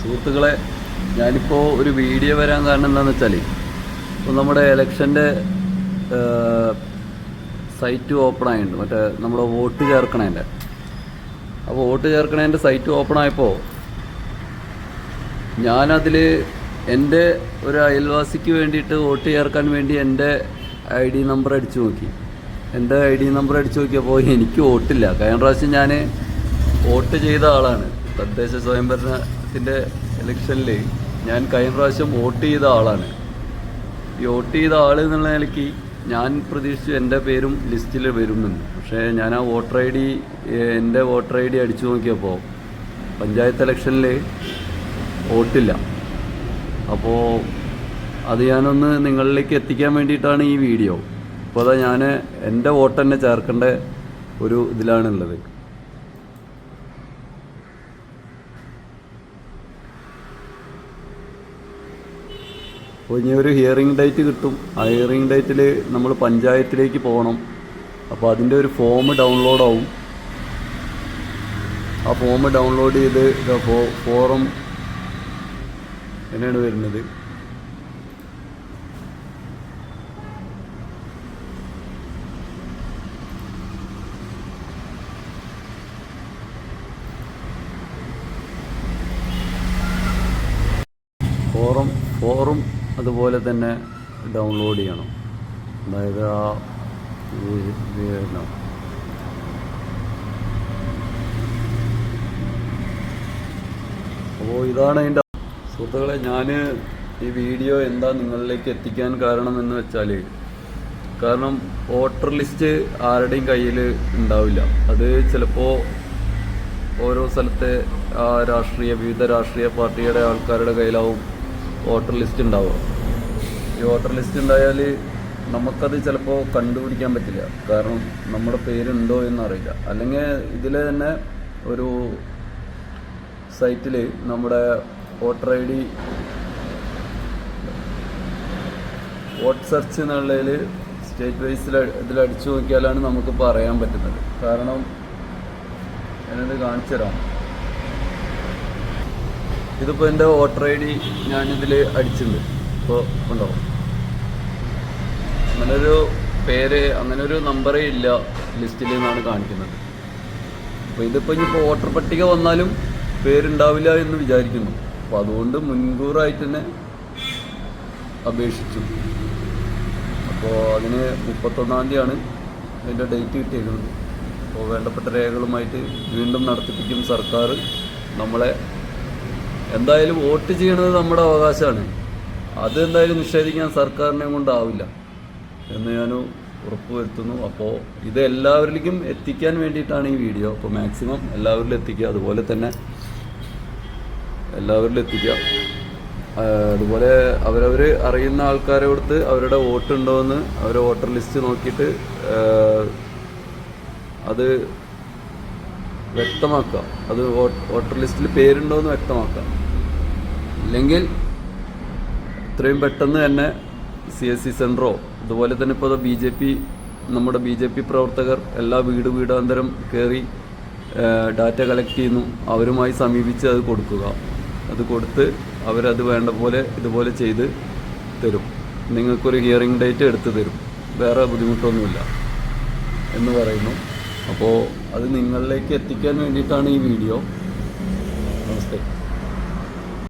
സുഹൃത്തുക്കളെ ഞാനിപ്പോൾ ഒരു വീഡിയോ വരാൻ കാരണം എന്താണെന്ന് വെച്ചാൽ ഇപ്പോൾ നമ്മുടെ ഇലക്ഷന്റെ സൈറ്റ് ഓപ്പൺ ആയിട്ടുണ്ട്. മറ്റേ നമ്മുടെ വോട്ട് ചേർക്കണേന്റെ അപ്പോൾ വോട്ട് ചേർക്കണേന്റെ സൈറ്റ് ഓപ്പൺ ആയപ്പോൾ ഞാനതിൽ എന്റെ ഒരു അയൽവാസിക്ക് വേണ്ടിയിട്ട് വോട്ട് ചേർക്കാൻ വേണ്ടി എന്റെ ഐ ഡി നമ്പർ അടിച്ചു നോക്കി. എന്റെ ഐ ഡി നമ്പർ അടിച്ചു നോക്കിയപ്പോൾ എനിക്ക് വോട്ടില്ല. കഴിഞ്ഞ പ്രാവശ്യം ഞാൻ വോട്ട് ചെയ്ത ആളാണ്. തദ്ദേശ സ്വയംഭരണത്തിന്റെ ഇലക്ഷനിൽ ഞാൻ കഴിഞ്ഞ പ്രാവശ്യം വോട്ട് ചെയ്ത ആളാണ്. ഈ വോട്ട് ചെയ്ത ആൾ എന്നുള്ള നിലയ്ക്ക് ഞാൻ പ്രതീക്ഷിച്ചു എന്റെ പേരും ലിസ്റ്റിൽ വരുമെന്ന്. പക്ഷേ ഞാൻ ആ വോട്ടർ ഐ ഡി എന്റെ വോട്ടർ ഐ ഡി അടിച്ചു നോക്കിയപ്പോൾ പഞ്ചായത്ത് ഇലക്ഷനിൽ വോട്ടില്ല. അപ്പോൾ അത് ഞാനൊന്ന് നിങ്ങളിലേക്ക് എത്തിക്കാൻ വേണ്ടിയിട്ടാണ് ഈ വീഡിയോ. ഇപ്പോൾ അതാ ഞാൻ എന്റെ വോട്ട് തന്നെ ചേർക്കേണ്ട ഒരു ഇതിലാണുള്ളത്. അപ്പോൾ ഇനി ഒരു ഹിയറിംഗ് ഡേറ്റ് കിട്ടും. ആ ഹിയറിംഗ് ഡേറ്റിൽ നമ്മൾ പഞ്ചായത്തിലേക്ക് പോകണം. അപ്പോൾ അതിന്റെ ഒരു ഫോം ഡൗൺലോഡ് ആവും. ആ ഫോം ഡൗൺലോഡ് ചെയ്ത് ഫോറം എങ്ങനെയാണ് വരുന്നത്? ഫോറം ഫോറും അതുപോലെ തന്നെ ഡൗൺലോഡ് ചെയ്യണം. അതായത് ആ അപ്പോൾ ഇതാണ് അതിന്റെ സുഹൃത്തുക്കളെ ഞാൻ ഈ വീഡിയോ എന്താ നിങ്ങളിലേക്ക് എത്തിക്കാൻ കാരണം എന്ന് വെച്ചാൽ കാരണം വോട്ടർ ലിസ്റ്റ് ആരുടെയും കയ്യിൽ ഉണ്ടാവില്ല. അത് ചിലപ്പോൾ ഓരോ സ്ഥലത്തെ രാഷ്ട്രീയ വിവിധ രാഷ്ട്രീയ പാർട്ടിയുടെ ആൾക്കാരുടെ കയ്യിലാവും. വോട്ടർ ലിസ്റ്റ് ഉണ്ടാവുക ഈ വോട്ടർ ലിസ്റ്റ് ഉണ്ടായാൽ നമുക്കത് ചിലപ്പോൾ കണ്ടുപിടിക്കാൻ പറ്റില്ല. കാരണം നമ്മുടെ പേരുണ്ടോ എന്നറിയില്ല. അല്ലെങ്കിൽ ഇതിൽ തന്നെ ഒരു സൈറ്റിൽ നമ്മുടെ voter I D vote search എന്നുള്ളതിൽ സ്റ്റേറ്റ് വൈസിൽ ഇതിൽ അടിച്ചു നോക്കിയാലാണ് നമുക്കിപ്പോൾ അറിയാൻ പറ്റുന്നത്. കാരണം ഞാനിത് കാണിച്ചു തരാം ഇതിപ്പോൾ എന്റെ വോട്ടർ ഐ ഡി ഞാനിതിൽ അടിച്ചിട്ടുണ്ട്. ഇപ്പോൾ ഉണ്ടോ? അങ്ങനൊരു പേര് അങ്ങനെ ഒരു നമ്പറേ ഇല്ല ലിസ്റ്റിൽ എന്നാണ് കാണിക്കുന്നത്. അപ്പോൾ ഇതിപ്പോൾ ഇനിയിപ്പോൾ വോട്ടർ പട്ടിക വന്നാലും പേരുണ്ടാവില്ല എന്ന് വിചാരിക്കുന്നു. അപ്പോൾ അതുകൊണ്ട് മുൻകൂറായിട്ട് തന്നെ അപേക്ഷിച്ചു. അപ്പോൾ അതിന് മുപ്പത്തൊന്നാം തീയതിയാണ് അതിന്റെ ഡേറ്റ് കിട്ടിയേക്കുന്നത്. അപ്പോൾ വേണ്ടപ്പെട്ട രേഖകളുമായിട്ട് വീണ്ടും നടത്തിപ്പിക്കും സർക്കാർ നമ്മളെ എന്തായാലും വോട്ട് ചെയ്യണത് നമ്മുടെ അവകാശമാണ്. അത് എന്തായാലും നിഷേധിക്കാൻ സർക്കാരിനെ കൊണ്ടാവില്ല എന്ന് ഞാൻ ഉറപ്പുവരുത്തുന്നു. അപ്പോൾ ഇത് എല്ലാവരിലേക്കും എത്തിക്കാൻ വേണ്ടിയിട്ടാണ് ഈ വീഡിയോ. അപ്പോൾ മാക്സിമം എല്ലാവരിലും എത്തിക്കുക. അതുപോലെ തന്നെ എല്ലാവരിലും എത്തിക്കുക. അതുപോലെ അവരവർ അറിയുന്ന ആൾക്കാരെ കൊടുത്ത് അവരുടെ വോട്ട് ഉണ്ടോയെന്ന് അവരെ വോട്ടർ ലിസ്റ്റ് നോക്കിയിട്ട് അത് വ്യക്തമാക്കുക. അത് വോട്ടർ ലിസ്റ്റിൽ പേരുണ്ടോയെന്ന് വ്യക്തമാക്കാം വ്യക്തമാക്കുക. ഇല്ലെങ്കിൽ എത്രയും പെട്ടെന്ന് തന്നെ സി എസ് സി സെന്ററോ അതുപോലെ തന്നെ ഇപ്പോൾ ബി ജെ പി നമ്മുടെ ബി ജെ പി പ്രവർത്തകർ എല്ലാ വീട് വീടാന്തരം കയറി ഡാറ്റ കളക്ട് ചെയ്യുന്നു. അവരുമായി സമീപിച്ച് അത് കൊടുക്കുക. അത് കൊടുത്ത് അവരത് വേണ്ട പോലെ ഇതുപോലെ ചെയ്ത് തരും. നിങ്ങൾക്കൊരു ഹിയറിംഗ് ഡേറ്റ് എടുത്ത് തരും. വേറെ ബുദ്ധിമുട്ടൊന്നുമില്ല എന്ന് പറയുന്നു. അപ്പോൾ അത് നിങ്ങളിലേക്ക് എത്തിക്കാൻ വേണ്ടിയിട്ടാണ് ഈ വീഡിയോ. നമസ്തേ.